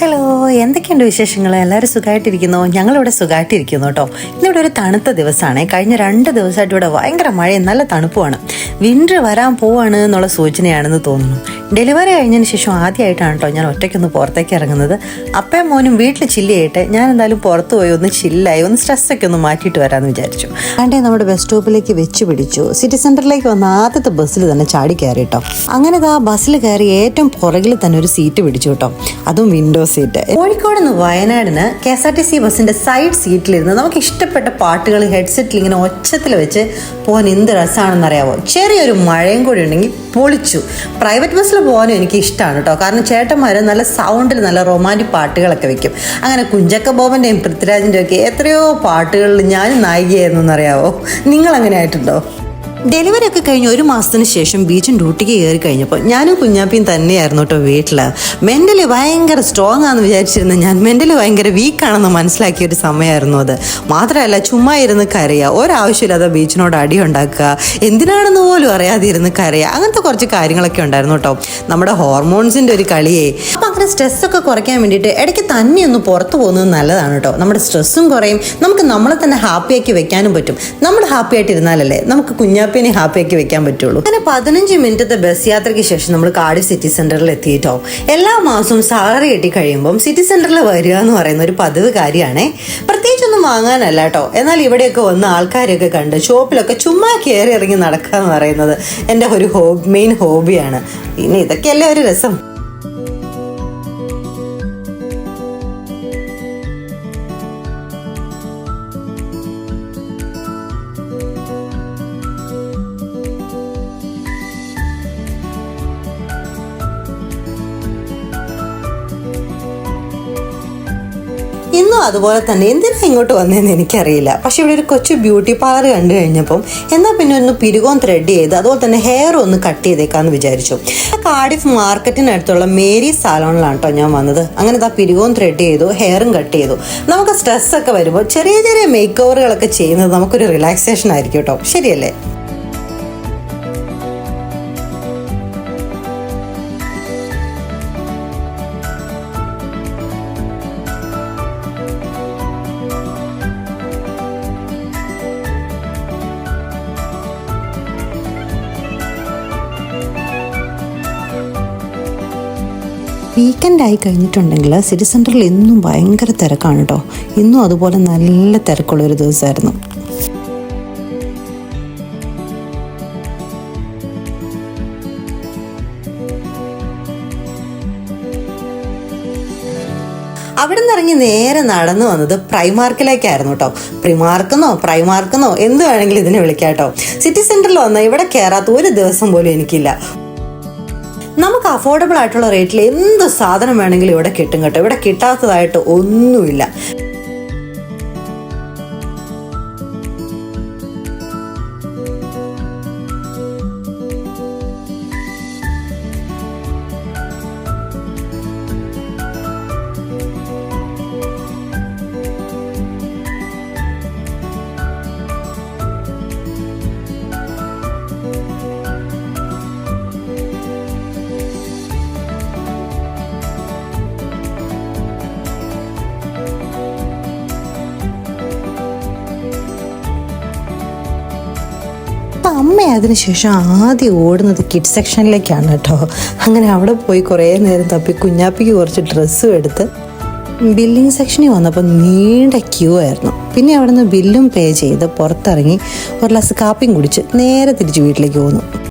Hello എന്തൊക്കെയുണ്ട് വിശേഷങ്ങൾ എല്ലാവരും സുഖമായിട്ടിരിക്കുന്നു ഞങ്ങളിവിടെ സുഖമായിട്ടിരിക്കുന്നു കേട്ടോ. ഇന്നിവിടെ ഒരു തണുത്ത ദിവസമാണ് കഴിഞ്ഞ രണ്ട് ദിവസമായിട്ട് ഇവിടെ ഭയങ്കര മഴയും നല്ല തണുപ്പുമാണ്. വിന്റർ വരാൻ പോവാണ് എന്നുള്ള സൂചനയാണെന്ന് തോന്നുന്നു. ഡെലിവറി കഴിഞ്ഞതിന് ശേഷം ആദ്യമായിട്ടാണ് കേട്ടോ ഞാൻ ഒറ്റയ്ക്കൊന്ന് പുറത്തേക്ക് ഇറങ്ങുന്നത്. അപ്പയും മോനും വീട്ടിൽ ചില്ലിയായിട്ട് ഞാൻ എന്തായാലും പുറത്ത് പോയി ഒന്ന് ചില്ലായി ഒന്ന് സ്ട്രെസ്സൊക്കെ ഒന്ന് മാറ്റിയിട്ട് വരാമെന്ന് വിചാരിച്ചു. ആണ്ടേ നമ്മുടെ ബസ് സ്റ്റോപ്പിലേക്ക് വെച്ച് പിടിച്ചു. സിറ്റി സെന്ററിലേക്ക് വന്ന ആദ്യത്തെ ബസ്സിൽ തന്നെ ചാടി കയറി കേട്ടോ. അങ്ങനെ ആ ബസ്സിൽ കയറി ഏറ്റവും പുറകിൽ തന്നെ ഒരു സീറ്റ് പിടിച്ചു കേട്ടോ. അതും വിൻഡോ സീറ്റ് കോഴിക്കോട് നിന്ന് വയനാടിന് K S R T C ബസ്സിന്റെ സൈഡ് സീറ്റിലിരുന്ന് നമുക്ക് ഇഷ്ടപ്പെട്ട പാട്ടുകൾ ഹെഡ്സെറ്റിൽ ഇങ്ങനെ ഒച്ചത്തിൽ വെച്ച് പോകാൻ എന്ത് രസമാണെന്ന് അറിയാവോ ചെറിയൊരു മഴയും കൂടി ഉണ്ടെങ്കിൽ പൊളിച്ചു. പ്രൈവറ്റ് ബസ്സിൽ പോകാനും എനിക്ക് ഇഷ്ടമാണ് കേട്ടോ കാരണം ചേട്ടന്മാർ നല്ല സൗണ്ടിൽ നല്ല റൊമാന്റിക് പാട്ടുകളൊക്കെ വെക്കും. അങ്ങനെ കുഞ്ചക്ക ബോബന്റെയും പൃഥ്വിരാജിന്റെയും ഒക്കെ എത്രയോ പാട്ടുകളിൽ ഞാൻ നായികയായിരുന്നു എന്നറിയാവോ നിങ്ങൾ അങ്ങനെ ആയിട്ടുണ്ടോ? ഡെലിവറി ഒക്കെ കഴിഞ്ഞ് ഒരു മാസത്തിന് ശേഷം ബീച്ചും ഡ്യൂട്ടിക്ക് കയറി കഴിഞ്ഞപ്പോൾ ഞാനും കുഞ്ഞാപ്പിയും തന്നെയായിരുന്നു കേട്ടോ വീട്ടിൽ മെന്റലി ഭയങ്കര സ്ട്രോങ് ആണെന്ന് വിചാരിച്ചിരുന്ന ഞാൻ. മെന്റലി ഭയങ്കര വീക്കാണെന്ന് മനസ്സിലാക്കിയ ഒരു സമയമായിരുന്നു അത്. മാത്രമല്ല ചുമ്മാ ഇരുന്ന് കരയുക ഒരാവശ്യമില്ലാതെ ബീച്ചിനോട് അടി ഉണ്ടാക്കുക എന്തിനാണെന്ന് പോലും അറിയാതെ ഇരുന്ന് കരയുക അങ്ങനത്തെ കുറച്ച് കാര്യങ്ങളൊക്കെ ഉണ്ടായിരുന്നു കേട്ടോ. നമ്മുടെ ഹോർമോൺസിന്റെ ഒരു കളിയേ അങ്ങനെ സ്ട്രെസ്സൊക്കെ കുറയ്ക്കാൻ വേണ്ടിയിട്ട് ഇടയ്ക്ക് തന്നെ ഒന്ന് പുറത്തു പോകുന്നത് നല്ലതാണ് കേട്ടോ. നമ്മുടെ സ്ട്രെസ്സും കുറയും. നമുക്ക് നമ്മളെ തന്നെ ഹാപ്പിയാക്കി വെക്കാനും പറ്റും. നമ്മൾ ഹാപ്പി ആയിട്ടിരുന്നാലല്ലേ നമുക്ക് കുഞ്ഞാപ്പിനെ ഹാപ്പിയാക്കി വെക്കാൻ പറ്റുള്ളൂ. അങ്ങനെ പതിനഞ്ച് മിനിറ്റത്തെ ബസ് യാത്രയ്ക്ക് ശേഷം നമ്മൾ കാട് സിറ്റി സെന്ററിൽ എത്തിയിട്ടോ. എല്ലാ മാസവും സാലറി കിട്ടി കഴിയുമ്പം സിറ്റി സെന്ററിൽ വരിക എന്ന് പറയുന്ന ഒരു പതിവ് കാര്യമാണേ പ്രത്യേകിച്ചൊന്നും വാങ്ങാനല്ല കേട്ടോ. എന്നാൽ ഇവിടെയൊക്കെ വന്ന് ആൾക്കാരെയൊക്കെ കണ്ട് ഷോപ്പിലൊക്കെ ചുമ്മാ കയറി ഇറങ്ങി നടക്കുക എന്ന് പറയുന്നത് എന്റെ ഒരു ഹോബി മെയിൻ ഹോബിയാണ് പിന്നെ ഇതൊക്കെയല്ലേ ഒരു രസം? ഇന്നും അതുപോലെ തന്നെ എന്തിനാ ഇങ്ങോട്ട് വന്നതെന്ന് എനിക്കറിയില്ല. പക്ഷെ ഇവിടെ ഒരു കൊച്ചു ബ്യൂട്ടി പാർലർ കണ്ടു കഴിഞ്ഞപ്പം എന്നാൽ പിന്നെ ഒന്ന് പിരുകോൻ ത്രെഡ് ചെയ്ത് അതുപോലെ തന്നെ ഹെയർ ഒന്ന് കട്ട് ചെയ്തേക്കാന്ന് വിചാരിച്ചു. കാർഡിഫ് മാർക്കറ്റിനടുത്തുള്ള മേരി സാലോണിലാണ് കേട്ടോ ഞാൻ വന്നത്. അങ്ങനെ ഇതാ പിരുകോൻ ത്രെഡ് ചെയ്തു ഹെയറും കട്ട് ചെയ്തു. നമുക്ക് സ്ട്രെസ് ഒക്കെ വരുമ്പോൾ ചെറിയ ചെറിയ മേക്ക് ഓവറുകളൊക്കെ ചെയ്യുന്നത് നമുക്കൊരു റിലാക്സേഷൻ ആയിരിക്കും കേട്ടോ ശരിയല്ലേ? വീക്കെൻഡ് ആയി കഴിഞ്ഞിട്ടുണ്ടെങ്കിൽ സിറ്റി സെന്ററിൽ എന്നും ഭയങ്കര തിരക്കാണ് കേട്ടോ. ഇന്നും അതുപോലെ നല്ല തിരക്കുള്ളൊരു ദിവസമായിരുന്നു. അവിടെ നിന്ന് ഇറങ്ങി നേരെ നടന്നു വന്നത് പ്രൈമാർക്കിലേക്കായിരുന്നു കേട്ടോ. പ്രിമാർക്കെന്നോ പ്രൈമാർക്കെന്നോ എന്ത് വേണമെങ്കിലും ഇതിനെ വിളിക്കാം കേട്ടോ. സിറ്റി സെന്ററിൽ വന്ന ഇവിടെ കയറാത്ത ഒരു ദിവസം പോലും എനിക്കില്ല. നമുക്ക് അഫോർഡബിൾ ആയിട്ടുള്ള റേറ്റിൽ എന്ത് സാധനം വേണമെങ്കിലും ഇവിടെ കിട്ടും കേട്ടോ. ഇവിടെ കിട്ടാത്തതായിട്ട് ഒന്നുമില്ല. അമ്മ അതിനുശേഷം ആദ്യം ഓടുന്നത് കിഡ് സെക്ഷനിലേക്കാണ് കേട്ടോ. അങ്ങനെ അവിടെ പോയി കുറേ നേരം തപ്പി കുഞ്ഞാപ്പിക്ക് കുറച്ച് ഡ്രസ്സും എടുത്ത് ബില്ലിംഗ് സെക്ഷനിൽ വന്നപ്പോൾ നീണ്ട ക്യൂ ആയിരുന്നു. പിന്നെ അവിടെ നിന്ന് ബില്ലും പേ ചെയ്ത് പുറത്തിറങ്ങി ഒരു ഗ്ലാസ് കാപ്പിയും കുടിച്ച് നേരെ തിരിച്ച് വീട്ടിലേക്ക് പോന്നു.